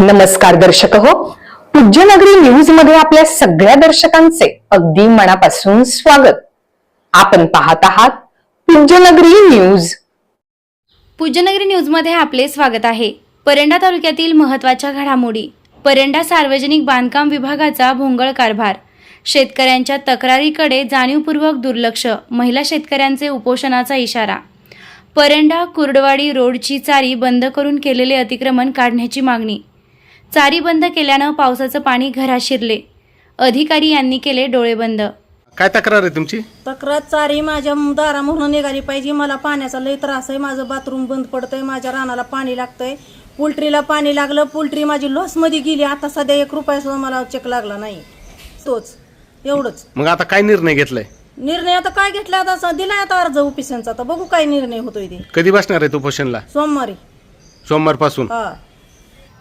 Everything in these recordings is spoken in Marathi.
नमस्कार दर्शक हो. पूज्यनगरी न्यूजमध्ये आपल्या सगळ्या दर्शकांचे अगदी मनापासून स्वागत. आपण पाहत आहात पूज्यनगरी न्यूज पूज्यनगरी न्यूजमध्ये आपले स्वागत आहे. परंडा तालुक्यातील महत्त्वाच्या घडामोडी परंडा सार्वजनिक बांधकाम विभागाचा भोंगळ कारभार शेतकऱ्यांच्या तक्रारीकडे जाणीवपूर्वक दुर्लक्ष महिला शेतकऱ्यांचे उपोषणाचा इशारा. परंडा कुर्डवाडी रोडची चारी बंद करून केलेले अतिक्रमण काढण्याची मागणी चारी बंद केल्यानं पावसाचं पाणी घरात शिरले. अधिकारी यांनी केले डोळे बंद. काय तक्रार आहे तुमची? तक्रार चारी माझ्या दारा म्हणून निघाली पाहिजे. मला पाण्याचा लय त्रास आहे. माझं बाथरूम बंद पडतंय. माझ्या रानाला पाणी लागतंय. पोल्ट्रीला पाणी लागलं. पोल्ट्री माझी लॉसमध्ये गेली. आता सध्या एक रुपया सुद्धा मला चेक लागला नाही. तोच. एवढंच. मग आता काय निर्णय घेतलाय? निर्णय आता काय घेतला? आता असं दिलाय आता अर्ज ऑफिसांचा आता बघू काय निर्णय होतोय ते. कधी बसणार आहे उपोषणला सोमवारी. सोमवारपासून? हा.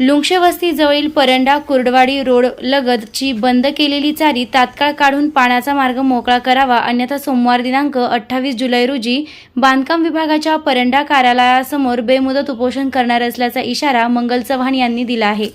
लुंगशे जवळील परंडा कुर्डवाडी रोड लगतची बंद केलेली चारी तात्काळ काढून पाण्याचा मार्ग मोकळा करावा अन्यथा सोमवार दिनांक अठ्ठावीस जुलै रोजी बांधकाम विभागाच्या परंडा कार्यालयासमोर बेमुदत उपोषण करणार असल्याचा इशारा मंगल चव्हाण यांनी दिला आहे.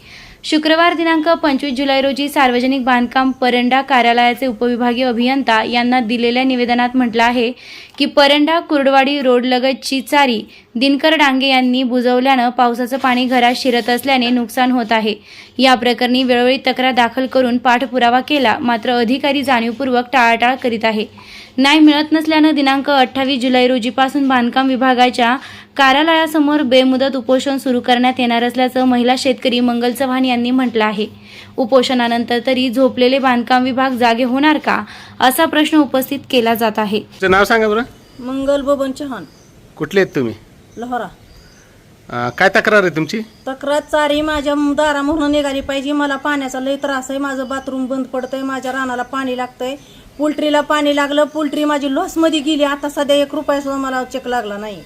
शुक्रवार दिनांक पंचवीस जुलै रोजी सार्वजनिक बांधकाम परंडा कार्यालयाचे उपविभागीय अभियंता यांना दिलेल्या निवेदनात म्हटलं आहे की परंडा कुर्डवाडी रोडलगतची चारी दिनकर डांगे यांनी बुजवल्यानं पावसाचं पाणी घरात शिरत असल्याने नुकसान होत आहे. या प्रकरणी वेळोवेळी तक्रार दाखल करून पाठपुरावा केला मात्र अधिकारी जाणीवपूर्वक टाळाटाळ करीत आहे. न्याय मिळत नसल्यानं दिनांक अठ्ठावीस जुलै रोजीपासून बांधकाम विभागाच्या कार्यालयासमोर बेमुदत उपोषण सुरू करण्यात येणार असल्याचं महिला शेतकरी मंगल चव्हाण यांनी म्हटलं आहे. उपोषणानंतर तरी झोपलेले बांधकाम विभाग जागे होणार का असा प्रश्न उपस्थित केला जात आहे. नाव सांगा बरं. मंगल बबन चव्हाण कुठले आहेत तुम्ही? लोहरा. अं, काय तक्रार आहे तुमची? तक्रार चारी माझ्या दारा म्हणून निघाली पाहिजे. मला पाण्याचा लय त्रास आहे. माझं बाथरूम बंद पडतंय. माझ्या रानाला पाणी लागतंय. पोल्ट्रीला पाणी लागलं. पोल्ट्री माझी लॉसमध्ये गेली. आता सध्या एक रुपया सुद्धा मला चेक लागला नाही.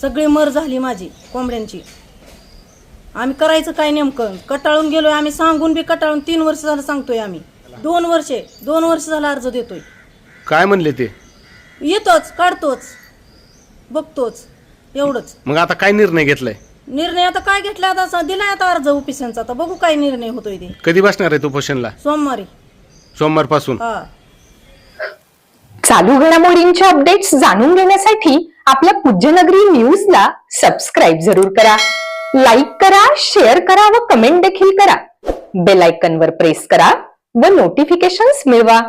सगळी मर झाली माझी कोंबड्यांची. आम्ही करायचं काय नेमकं? कटाळून गेलोय. आम्ही सांगून बी कटाळून तीन वर्ष झालं सांगतोय आम्ही. दोन वर्षे. दोन वर्ष झालं अर्ज देतोय. काय म्हणले ते? येतोच काढतोच बघतोच एवढंच. मग आता काय निर्णय घेतलाय? निर्णय आता काय घेतला आता? असं दिलाय आता अर्ज ऑफिसांचा आता बघू काय निर्णय होतोय ते. कधी बसणार आहे उपोषणला? सोमवारी. सोमवारपासून? हा. चालू घडामोडींच्या अपडेट्स जाणून घेण्यासाठी आपल्या पूज्यनगरी न्यूजला सबस्क्राईब जरूर करा. लाईक करा शेअर करा व कमेंट देखील करा. बेल आयकॉन वर प्रेस करा व नोटिफिकेशन्स मिळवा.